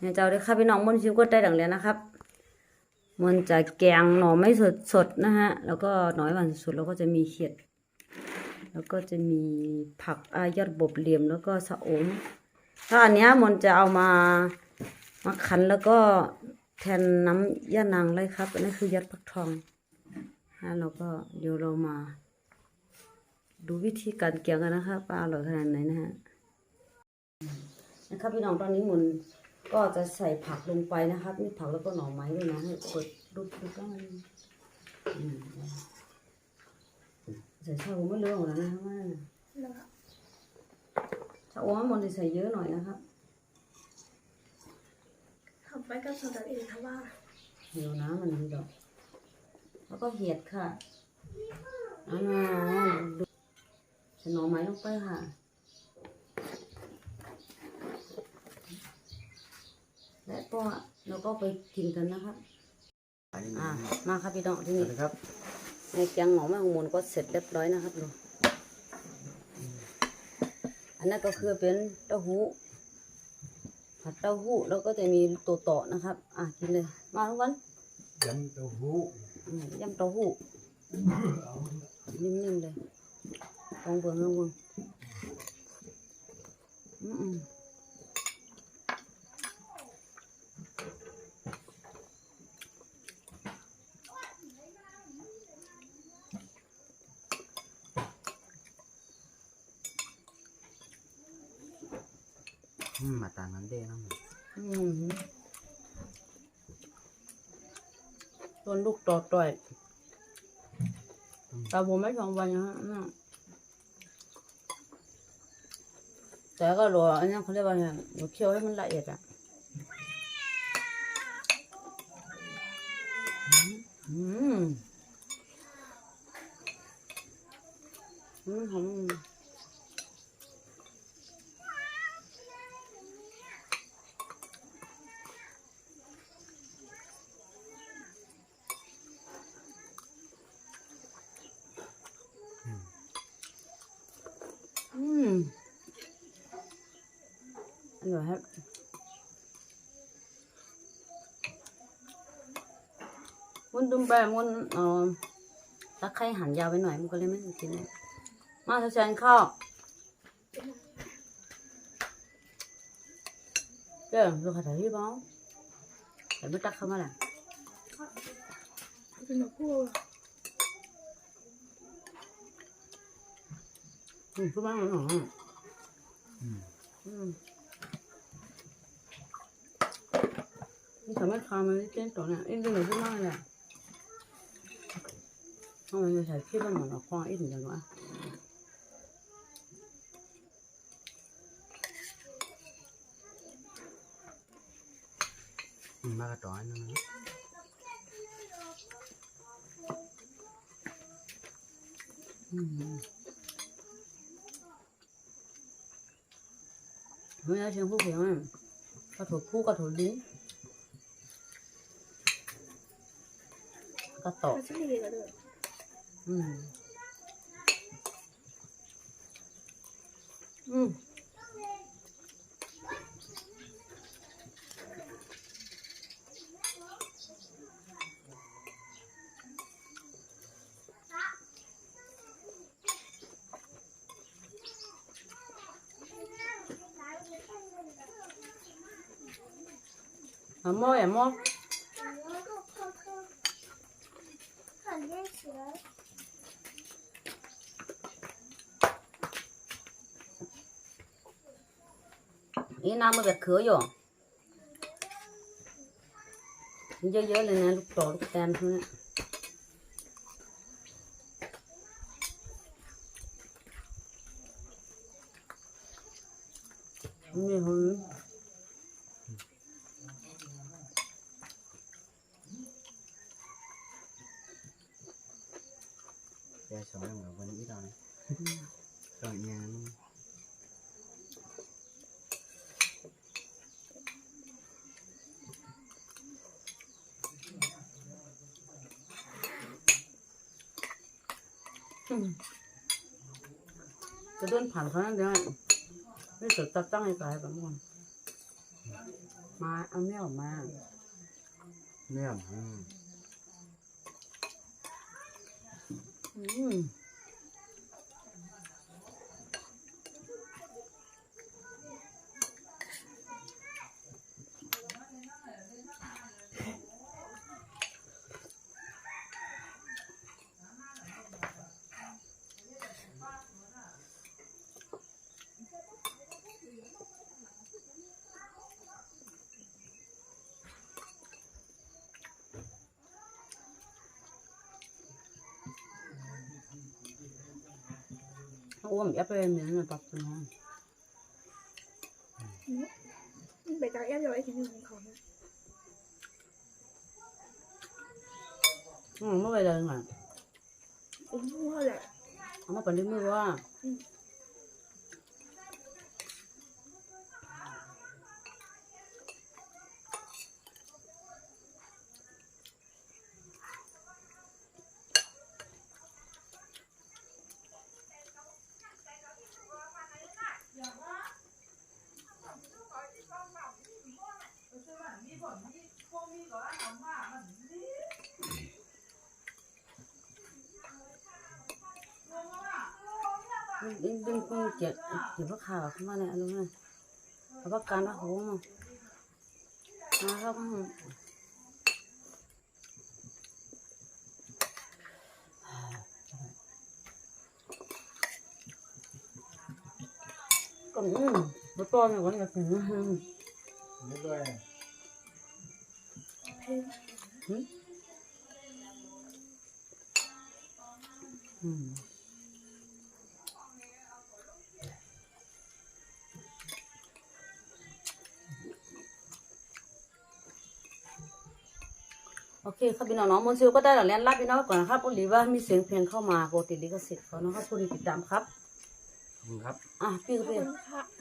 เนี่ยเจ้าได้ค่ะพี่น้องมนชิมก็ได้ดังแล้วนะครับมันจะแกงหน่อไม้สดสดๆนะฮะ แล้วก็หน่อยหวานสุดแล้วก็จะมีเขียด แล้วก็จะมีผักอายอดบวบเหลี่ยมแล้วก็สะอมถ้าอันเนี้ยมันจะเอามามาคั้นแล้วก็แทนน้ำย่านางเลยครับ อันนี้คือยอดฟักทองนะแล้วก็เดี๋ยวเรามา ดูวิธีการเกี่ยงกันนะครับปลาอร่อยขนาดไหนนะฮะนะครับพี่น้องตอนนี้มุน ก็จะใส่ผักลงไปนะครับมีผักแล้วก็หน่อไม้ด้วยนะให้เปิดดูดูกันอืมใส่ชาโอไม่เลือกแล้วนะครับว่าชาโอให้หมันใส่เยอะหน่อยนะครับทำไปกับสตันเองค่ะว่าเดี๋ยวน้ำมันดีดอกแล้วก็เห็ดค่ะอ่าดูใส่หน่อไม้ลงไปค่ะ และก็เราก็ไปกินกันนะครับอ่ามาครับพี่น้องที่สนี่วัสดีครับในแกงหน่อไม้ของมูลก็เสร็จเรียบร้อยนะครับดูอันนั้นก็คือเป็นเต้าหู้ผัดเต้าหู้แล้วก็จะมีตัวต่อนะครับ อะกินเลย มาทุกคนยำเต้าหู้อืมยำเต้าหู้นิ่มๆเลยลองเบิ่งลองเบิ่งอืม อืมมาต่างกันเด้เนาะอืมต้นลูกต่อต่อยแต่ผมไม่สองวันนะฮะอืมแต่ก็รออันนี้เขาเรียกว่าไงหนูเคี่ยวให้มันละเอียดอะ อืมอืมหอมอืม อร่อยครับมุนตุ้มไปมุนเอ่อตะไคร้หั่นยาวไปหน่อยมันก็เลยไม่กินเลยมาทานข้าวเจ้าดูขาถ่ายที่บ้องแต่ไม่ตักเข้ามาแหละเป็นแบบพวกอืมคือบ้างหน่อย อืม อืม นี่ทำให้คามันเต้นตัวเนี่ยเอ็นดูหน่อยที่บ้างเลยทำไมจะใส่ขี้บ้างหน่อยควางอีกหนึ่งจังวะอืมมากระต่อย นึงนะอืมไม่ได้เชียงผู้เยอะกระถูกผู้กระถูกลิ้นกระโตะไม่ใช่ดีกันเลยอือ ราเนี่ยสอนงานจะเดินผ่านเขานั่นเดียวไม่สุดตัดตั้งให้ตายแบบนั้นมาเอาแมวมาเนี่ยอืมอื ม อ้วมแอปเปิลเนี่ยนะปับนะไปกับแอปเดี๋ยวไอ้ที่หนึ่งของเขาเนี่ยอืมไม่ไปเลยอะอุ้มหัวแหละเอามาปั่นด้วยมือว่า ดึงดึงกุ้งเจ็ดเจ็ดพวกข่าวขึ้นมาเนี่ยอะไรนะเอาประกันว่าโหมามาครับก็อืมบตอนเนี่ยวันนี้ก็ถึงนี่ด้วยเพลงอืม โอเคครับพี่น้องน้องมนซิลก็ได้หลังเรียนรับพี่น้องก่อนนะครับอุลีว่ามีเสียงเพลงเข้ามาปกติลิขสิทธิ์เขานะครับผู้ที่ติดตามครับขอบคุณครับ อะพี่ขก็อบไปคุณค่ะ